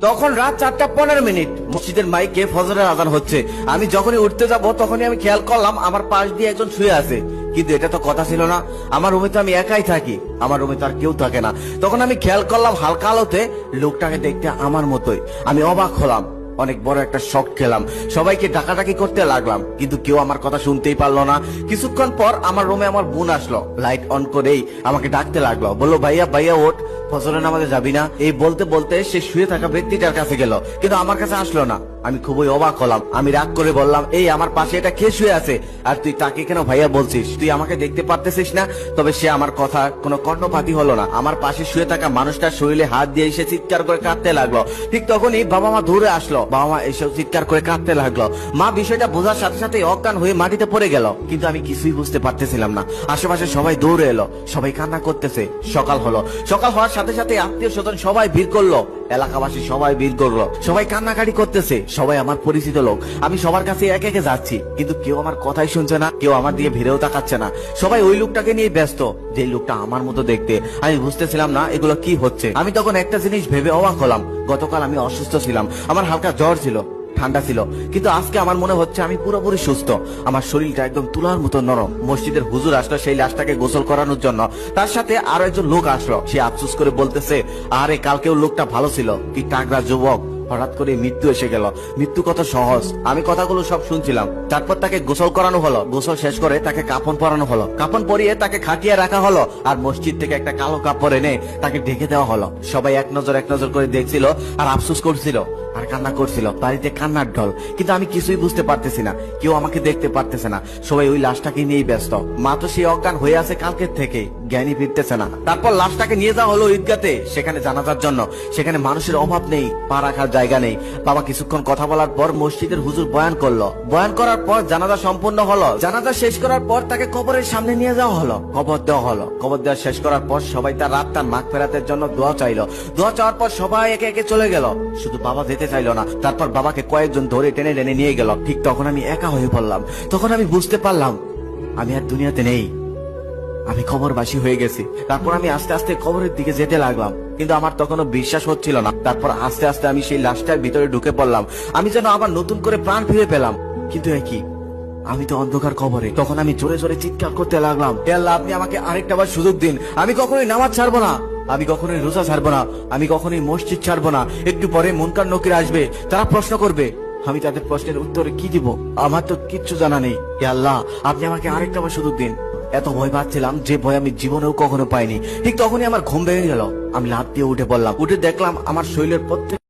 তখন রাত চারটা পনেরো মিনিট। মসজিদের মাইকে ফজরের আদান হচ্ছে। আমি যখনই উঠতে যাব, তখনই আমি খেয়াল করলাম আমার পাশ দিয়ে একজন শুয়ে আছে। কিন্তু এটা তো কথা ছিল না। আমার রুমে তো আমি একাই থাকি। আমার রুমে তো আর কেউ থাকে না। তখন আমি খেয়াল করলাম হালকা আলোতে লোকটাকে দেখতে আমার মতোই। আমি অবাক হলাম। অনেক বড় একটা শখ খেলাম। সবাইকে ডাকাডাকি করতে লাগলাম, কিন্তু কেউ আমার কথা শুনতেই পারল না। কিছুক্ষণ পর আমার রুমে আমার বোন আসলো লাইট অন করেই আমাকে ডাকতে লাগল। বলল, ভাইয়া ভাইয়া, ওঠ ফসলের নামাজে যাবি না? এই বলতে বলতে সে শুয়ে থাকা ব্যক্তিটার কাছে গেল, কিন্তু আমার কাছে আসলো না। আমি খুবই অবাক হলাম। আমি রাগ করে বললাম, এই, আমার পাশে এটা কে শুয়ে আছে? আর তুই তাকে কেন ভাইয়া বলছিস? তুই আমাকে দেখতে পারতেছিস না? তবে সে আমার কথা কোনো কর্ণপাতি হলো না। আমার পাশে শুয়ে থাকা মানুষটার শরীরে হাত দিয়ে এসে চিৎকার করে কাঁদতে লাগল। ঠিক তখনই বাবা মা দৌড়ে আসলো। বাবা মা এসে চিৎকার করে কাঁদতে লাগল। মা বিষয়টা বোঝার সাথে সাথে অজ্ঞান হয়ে মাটিতে পড়ে গেল। কিন্তু আমি কিছুই বুঝতে পারতেছিলাম না। আশেপাশে সবাই দৌড়ে এলো। সবাই কান্না করতেছে। সকাল হলো। সকাল হওয়ার সাথে সাথে আত্মীয় স্বজন সবাই ভিড় করল। এলাকাবাসী সবাই ভিড় করল। সবাই কান্নাকাটি করতেছে। সবাই আমার পরিচিত লোক। আমি সবার কাছে একে একে যাচ্ছি। কিন্তু কেউ আমার কথাই শুনছে না, কেউ আমার দিয়ে ভিড়েও তাকাচ্ছে না। সবাই ওই লোকটাকে নিয়ে ব্যস্ত যে লোকটা আমার মতো দেখতে। আমি বুঝতেছিলাম না এগুলো কি হচ্ছে। আমি তখন একটা জিনিস ভেবে অবাক হলাম। গতকাল আমি অসুস্থ ছিলাম। আমার হালকা জ্বর ছিল। ঠান্ডা ছিল। কিন্তু আজকে আমার মনে হচ্ছে আমি পুরোপুরি সুস্থ। আমার শরীরটা একদম তুলার মতো নরম। মসজিদের হুজুর আসলো সেই লাশটাকে গোসল করানোর জন্য। তার সাথে আরও একজন লোক আসলো। সে আফসোস করে বলতেছে, আরে, কালকেও লোকটা ভালো ছিল। কি টাকরা যুবক। হঠাৎ করে মৃত্যু এসে গেল। মৃত্যু কত সহজ। আমি কথাগুলো সব শুনছিলাম। তারপর তাকে গোসল করানো হলো। গোসল শেষ করে তাকে কাপন পরানো হলো। কাপন পরিয়ে তাকে খাটিয়ে রাখা হলো। আর মসজিদ থেকে একটা কালো কাপড় এনে তাকে ঢেকে দেওয়া হলো। সবাই এক নজর এক নজর করে দেখছিল আর আফসোস করছিল। আর কান্না করছিল, বাড়িতে কান্নার ঢল। কিন্তু আমি কিছুই বুঝতে পারতেছি না। কেউ আমাকে দেখতে পারতেছে না। সবাই ওই লাশটাকে নিয়েই ব্যস্ত। মা তো সেই অজ্ঞান হয়ে আছে কালকের থেকে। জ্ঞানী ফিরতেছে না। তারপর লাশটাকে নিয়ে যাওয়া হলো ঈদগাতে, সেখানে জানাজার জন্য। সেখানে মানুষের অভাব নেই, পা রাখার জায়গা নেই। বাবা কিছুক্ষণ কথা বলার পর মসজিদের হুজুর বয়ান করল। বয়ান করার পর জানাজা সম্পূর্ণ হলো। জানাজা শেষ করার পর তাকে কবরের সামনে নিয়ে যাওয়া হলো। কবর দেওয়া হলো। কবর দেওয়া শেষ করার পর সবাই তার রাত তার মাখ ফেরাতের জন্য দোয়া চাইলো। দোয়া চাওয়ার পর সবাই একে একে চলে গেল। শুধু বাবা যেতে চাইলো না। তারপর বাবাকে কয়েকজন ধরে টেনে টেনে নিয়ে গেল। ঠিক তখন আমি একা হয়ে পড়লাম। তখন আমি বুঝতে পারলাম, আমি আর দুনিয়াতে নেই। আমি খবরবাসী হয়ে গেছি। তারপর আমি আস্তে আস্তে কবরের দিকে যেতে লাগলাম। কিন্তু আমার তখনও বিশ্বাস হচ্ছিল না। তারপর আস্তে আস্তে আমি সেই লাশটার ভিতরে ঢুকে পড়লাম। আমি যেন আবার নতুন করে প্রাণ ফিরে পেলাম। কিন্তু একই আমি তো অন্ধকার কবরে। তখন আমি জোরে জোরে চিৎকার করতে লাগলাম। আপনি আমাকে আরেকটা বার সুযোগ দিন। আমি কখনোই নামাজ ছাড়বো না। আমি কখনোই রোজা ছাড়বো না, আমি কখনোই মসজিদ ছাড়বো না। একটু পরে মনকার নকির আসবে, তারা প্রশ্ন করবে, আমি তাদের প্রশ্নের উত্তরে কি দিব? আমার তো কিচ্ছু জানা নেই। হে আল্লাহ, আপনি আমাকে আরেকটা বার সুযোগ দিন। এত ভয় পাচ্ছিলাম যে ভয় আমি জীবনেও কখনো পাইনি। ঠিক তখনই আমার ঘুম ভেঙে গেল। আমি লাভ দিয়ে উঠে পড়লাম। উঠে দেখলাম আমার শরীরের প্রত্যেক